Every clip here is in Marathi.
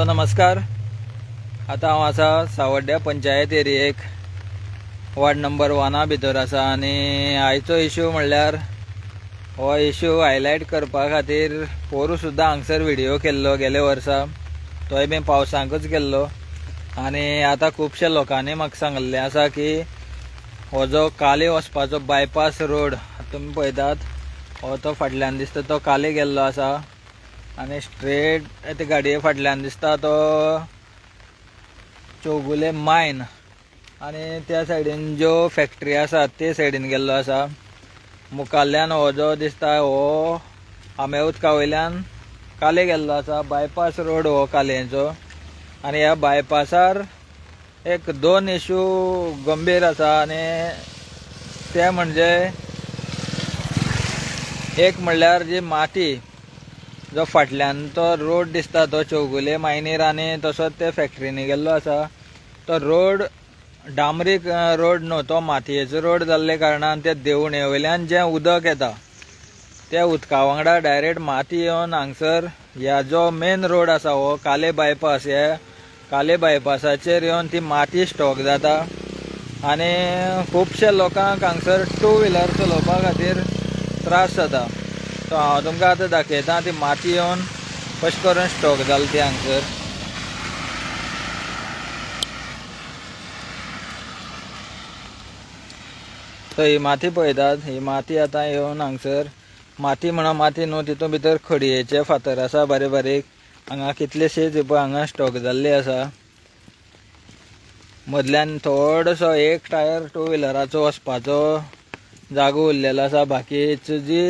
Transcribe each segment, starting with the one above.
सो नमस्कार. आतां हांव आसा सावड्ड्या पंचायत एरियेक वार्ड नंबर वना भितर आसा आनी आयचो इश्यू म्हणल्यार हो इश्यू हायलायट करपा खातीर पोरू सुद्दां हांगसर व्हिडियो केल्लो गेले वर्सा. तोय बी पावसांकच केल्लो. आनी आतां खुबश्या लोकांनी म्हाका सांगल्लें आसा की हो जो काले वचपाचो बायपास रोड तुमी पळयतात हो तो फाटल्यान दिसता तो काले गेल्लो आसा. आनी स्ट्रेट ते गाडये फाटल्यान दिसता तो चौगुले मायन आनी त्या सायडीन ज्यो फॅक्टरी आसा ते सायडीन गेल्लो आसा मुखाल्ल्यान हो जो दिसता हो आंबे उदका वयल्यान काले गेल्लो आसा बायपास रोड हो कालेचो. आनी ह्या बायपासार एक दोन इश्यू गंभीर आसा आनी ते म्हणजे एक म्हणल्यार जी माती जो फाटल्यान तो रोड दिसता तो चौगुले मायनीर आनी तसोच ते फॅक्टरीनी गेल्लो आसा. तो रोड डांबरीक रोड न्हू तो मातयेचो रोड जाल्ले कारणान ते देवणे वयल्यान जें उदक येता त्या उदका वांगडा डायरेक्ट माती येवन हांगसर ह्या जो मेन रोड आसा हो काले बायपास हे काले बायपासाचेर येवन ती माती स्टॉक जाता. आनी खुबशे लोकांक हांगसर टू व्हिलर चलोवपा खातीर त्रास जाता. सो हांव तुमकां आतां दाखयता ती माती येवन कशें करून स्टॉक जाली ती हांगसर. थंय ही माती पळयतात ही माती आतां येवन हांगसर माती म्हणा माती न्हू तितूंत भितर खडयेचे फातर आसा बारीक बारीक. हांगा कितलेशेच पळय हांगा स्टॉक जाल्ले आसा. मदल्यान थोडोसो एक टायर टू व्हिलराचो वचपाचो जागो उरलेलो आसा बाकीची जी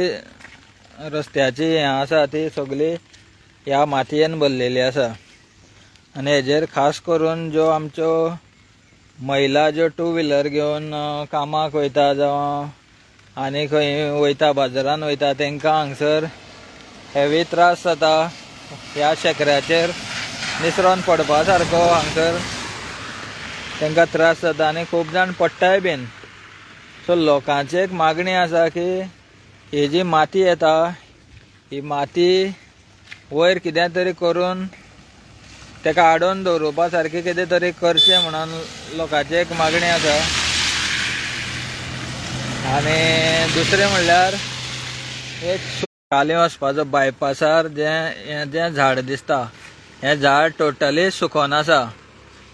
रस्त्याची हें आसा ती सगळी ह्या मातयेन भरलेली आसा आनी हेजेर खास करून ज्यो आमच्यो महिला ज्यो टू व्हिलर घेवन कामाक वयता जावं आनी खंय वयता बाजारान वयता तांकां हांगसर हेवी त्रास जाता ह्या शेकऱ्याचेर निसरोन पडपा सारको हांगसर तांकां त्रास जाता. आनी खूब जाण पडटाय बीन. सो लोकांची एक मागणी आसा की ही जी माती येता ही माती वयर कितें तरी करून तेका आडोवन दवरुपा सारकें कितें तरी करचें म्हणून लोकांची एक मागणी आसा. आनी दुसरें म्हणल्यार एक खाली वचपाचो बायपासार जें हें जें झाड दिसता हें झाड टोटली सुकोन आसा.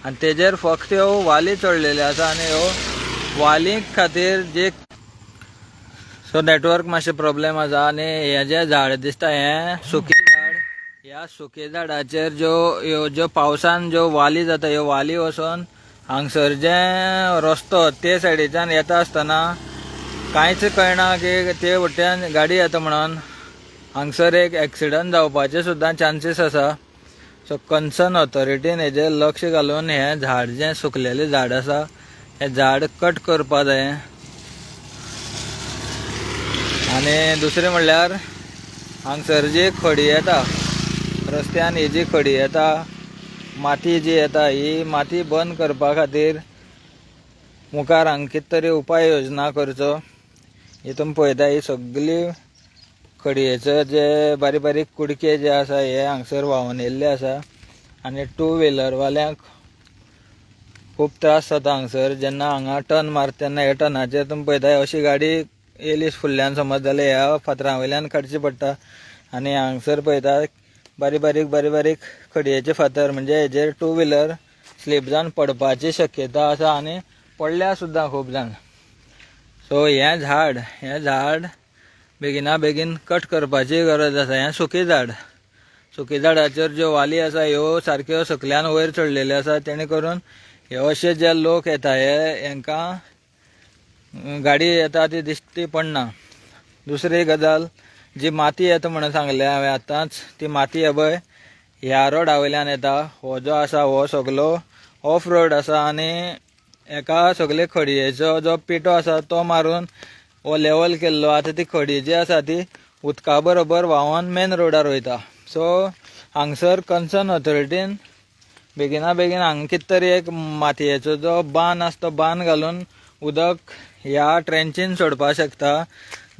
आनी तेजेर फक्त ह्यो वाली चडलेल्यो आसा आनी ह्यो वाली खातीर जी सो नेटवर्क मातशें प्रॉब्लेम आसा आनी हें जें झाड दिसता हें सुकें झाड ह्या सुके झाडाचेर ज्यो ह्यो ज्यो पावसान ज्यो वाली जाता ह्यो वाली वचोन हांगसर जे रस्तो ते सायडीच्यान येता आसतना कांयच कळना की ते वटेन गाडी येता म्हणून हांगसर एक एक्सिडंट जावपाचे सुद्दां चान्सीस आसा. सो कन्सर्न ऑथॉरिटीन हेजेर लक्ष घालून हें झाड जें सुकलेलें झाड आसा हें झाड कट करपा जाय. आनी दुसरें म्हणल्यार हांगसर जी खडी येता रस्त्यान ही जी खडी येता माती जी येता ही माती बंद करपा खातीर मुखार हांगा कितें तरी उपाय योजना करचो. हितून पळयता ही सगळी खडयेचो जे बारीक बारीक कुडके जे आसा हे हांगसर व्हांवून येयल्ले आसा. आनी टू व्हिलरवाल्यांक खूब त्रास जाता हांगसर. जेन्ना हांगा टर्न मारता तेन्ना ह्या टर्नाचेर तुमी पळयता अशी गाडी येलीस फुडल्यान समज जाल्यार ह्या फातरा वयल्यान काडची पडटा. आनी हांगसर पळयता बारीक बारीक बारीक बारीक खडयेचे फातर म्हणजे हेजेर टू व्हिलर स्लीप जावन पडपाची शक्यता आसा आनी पडल्या सुद्दां खूब जाण. सो हें झाड हें झाड बेगिना बेगीन कट करपाची गरज आसा हें सुकी झाड. सुकी झाडाचेर ज्यो वाली आसा ह्यो सारक्यो सकल्यान वयर चडलेल्यो आसा तेणे करून हे अशे जे लोक येता हे हांकां गाडी येता ती दिश्टी पडना दुसरी गजाल जी माती येता म्हणून सांगलें हांवें आतांच. ती माती हे पळय ह्या रोडा वयल्यान येता. हो जो आसा हो सगलो ऑफ रोड आसा आनी एका सगले खडयेचो जो पिटो आसा तो मारून हो लेवल केल्लो. आतां ती खडी जी आसा ती उदका बरोबर व्हांवोन मेन रोडार वयता. सो हांगसर कन्सर्न ऑथॉरिटीन बेगिना बेगीन हांगा कित तरी एक मातयेचो जो बांद आसा तो बांद घालून उदक ह्या ट्रेंचीन सोडपाक शकता.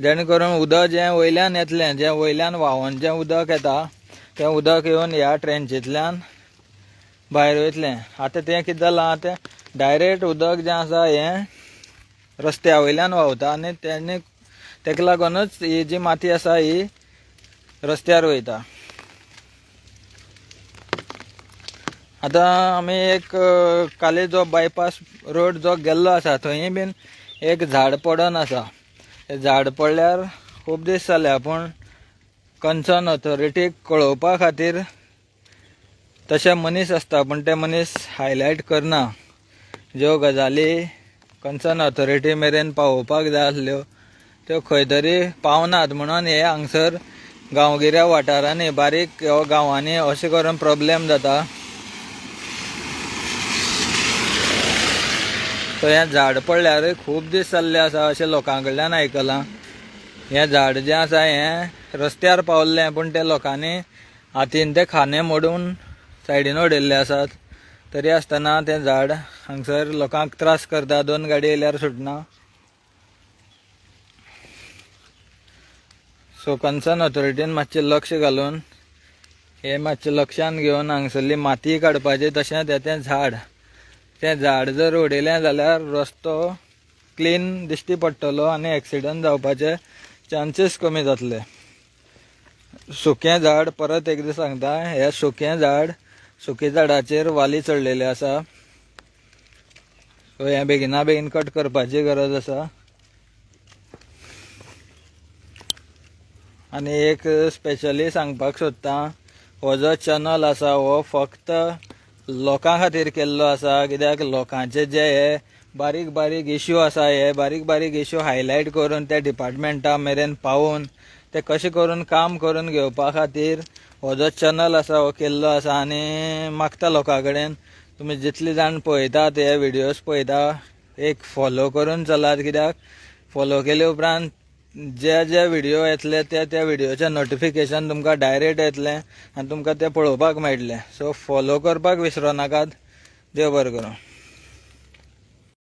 जेणे करून उदक जें वयल्यान येतलें जें वयल्यान व्हांवन जें उदक येता तें उदक येवन ह्या ट्रेंचींतल्यान भायर वयतलें. आतां तें कितें जालां तें डायरेक्ट उदक जें आसा हें रस्त्या वयल्यान व्हांवता आनी तेणे तेका लागूनच ही जी माती आसा ही रस्त्यार वयता. आतां आमी एक काले जो बायपास रोड जो गेल्लो आसा थंय बीन एक झाड पडून आसा. तें झाड पडल्यार खूब दीस जाल्या पूण कन्सर्न ऑथॉरिटीक कळोवपा खातीर तशे मनीस आसता पूण ते मनीस हायलायट करना. ज्यो गजाली कन्सर्न ऑथॉरिटी मेरेन पावोवपाक जाय आसल्यो त्यो खंय तरी पावनात म्हणून हे हांगसर गांवगिऱ्या वाठारांनी बारीक हो गांवांनी अशें करून प्रॉब्लेम जाता. सो हें झाड पडल्यार खूब दीस जाल्ले आसा अशें लोकां कडल्यान आयकलां हें झाड जें आसा हें रस्त्यार पावल्लें पूण ते लोकांनी हातीन ते खांदें मोडून सायडीन उडयल्ले आसात तरी आसतना तें झाड हांगसर लोकांक त्रास करता दोन गाडी येयल्यार सुटना सो कन्सर्न ऑथॉरिटीन मातशें लक्ष घालून हे मातशें लक्षांत घेवन हांगसरली माती काडपाची तशेंच हें तें झाड तें झाड जर उडयलें जाल्यार रस्तो क्लीन दिश्टी पडटलो आनी एक्सिडंट जावपाचे चान्सीस कमी जातले. सुकें झाड परत एकदां सांगता हें सुकें झाड सुकें झाडाचेर वाली चडलेली आसा. सो हें बेगिना बेगीन कट करपाची गरज आसा. आनी एक स्पेशली सांगपाक सोदतां हो जो चॅनल आसा हो फक्त लोकां खातीर केल्लो आसा कित्याक लोकांचे जे हे बारीक बारीक इश्यू आसा हे बारीक बारीक इश्यू हायलायट करून ते डिपार्टमेंटा मेरेन पावोवन ते कशें करून काम करून घेवपा खातीर हो जो चॅनल आसा हो केल्लो आसा आनी मागता लोकां कडेन तुमी जितले जाण पळयतात हे व्हिडियोज पळयता एक फॉलो करून चलात कित्याक? फॉलो केले उपरांत जे जे व्हिडिओ येतले त्या त्या व्हिडियोचें नोटिफिकेशन तुमकां डायरेक्ट येतलें आनी तुमकां ते पळोवपाक मेळटलें. सो फॉलो करपाक विसरो नाकात. देव बरें करूं.